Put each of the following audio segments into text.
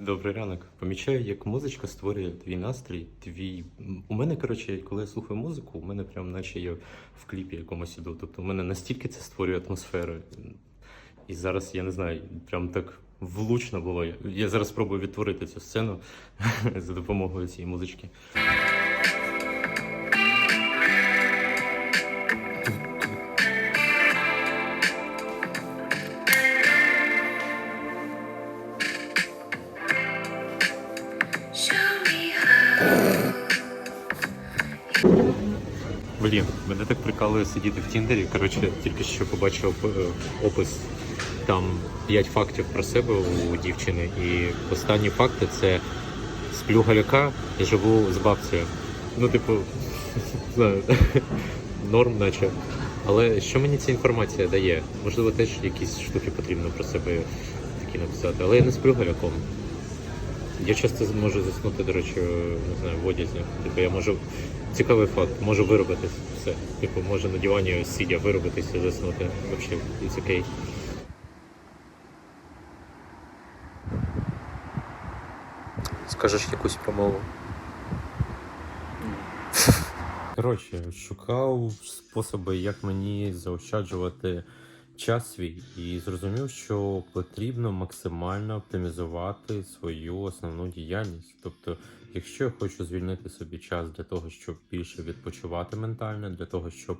Добрий ранок. Помічаю, як музичка створює твій настрій, твій. У мене, коротше, коли я слухаю музику, у мене прям наче я в кліпі якомусь іду. Тобто у мене настільки це створює атмосферу. І зараз я не знаю, прям так влучно було. Я зараз спробую відтворити цю сцену за допомогою цієї музички. Блін, мене так прикалує сидіти в Тіндері. Коротше, тільки що побачив е, опис. Там 5 фактів про себе у дівчини. І останні факти це сплю галяка і живу з бабцею. Ну, типу, знаю, норм, наче. Але що мені ця інформація дає? Можливо, теж якісь штуки потрібно про себе такі написати. Але я не сплю галяком. Я часто можу заснути, до речі, не знаю, в одязі. Типу, я можу. Цікавий факт, можу виробитись все. Типу, може на дивані сидя виробитись і заснути. Взагалі, it's окей. Скажеш якусь промову. Коротше, шукав способи, як мені заощаджувати час свій, і зрозумів, що потрібно максимально оптимізувати свою основну діяльність. Тобто, якщо я хочу звільнити собі час для того, щоб більше відпочивати ментально, для того, щоб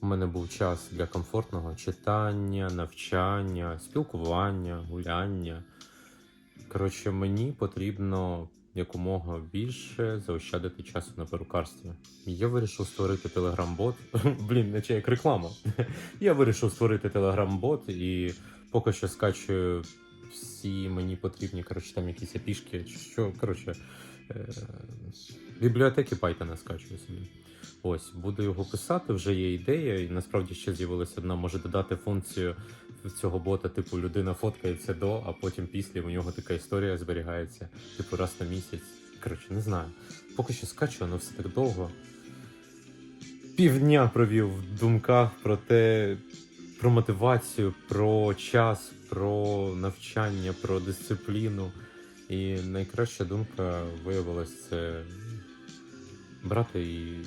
у мене був час для комфортного читання, навчання, спілкування, гуляння. Коротше, мені потрібно якомога більше заощадити часу на перукарстві. Я вирішив створити телеграм-бот. Блін, наче як реклама. Я вирішив створити телеграм-бот і поки що скачую всі мені потрібні, коротше, там якісь апішки, чи що. Коротше, е- бібліотеки Python скачую собі. Ось, буду його писати, вже є ідея, і насправді ще з'явилася одна, може додати функцію цього бота, типу, людина фоткається до, а потім після у нього така історія зберігається, типу, раз на місяць. Коротше, не знаю. Поки що скачу, воно все так довго. Півдня провів в думках про те, про мотивацію, про час, про навчання, про дисципліну. І найкраща думка виявилась це брати і,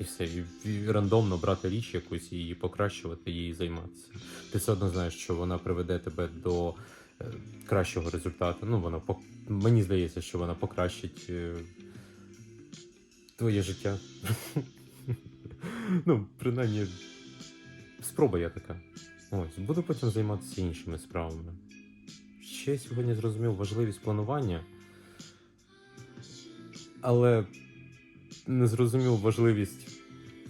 і все. І, рандомно брати річ якусь і покращувати, її займатися. Ти все одно знаєш, що вона приведе тебе до е, кращого результату. Ну, вона мені здається, що вона покращить е, твоє життя. ну, принаймні, спроба я така. Ось, буду потім займатися іншими справами. Ще сьогодні зрозумів важливість планування, але не зрозумів важливість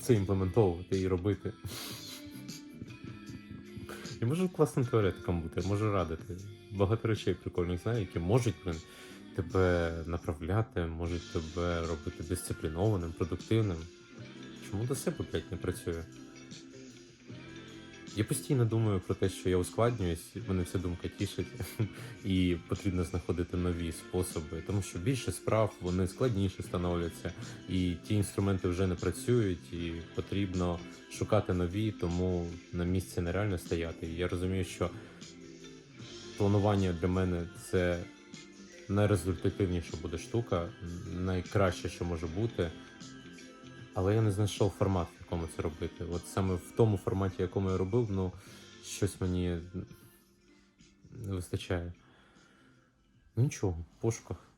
це імплементовувати і робити. Я можу класним теоретиком бути, можу радити. Багато речей прикольних знаю, які можуть блин, тебе направляти, можуть тебе робити дисциплінованим, продуктивним. Чому до себе, блядь, не працює? Я постійно думаю про те, що я ускладнююсь, мене вся думка тішить, і потрібно знаходити нові способи, тому що більше справ вони складніше становляться, і ті інструменти вже не працюють, і потрібно шукати нові, тому на місці нереально стояти. І я розумію, що планування для мене це найрезультативніша буде штука, найкраще, що може бути. Але я не знайшов формат, в якому це робити. От саме в тому форматі, якому я робив, ну щось мені не вистачає. Ну нічого, в пошуках.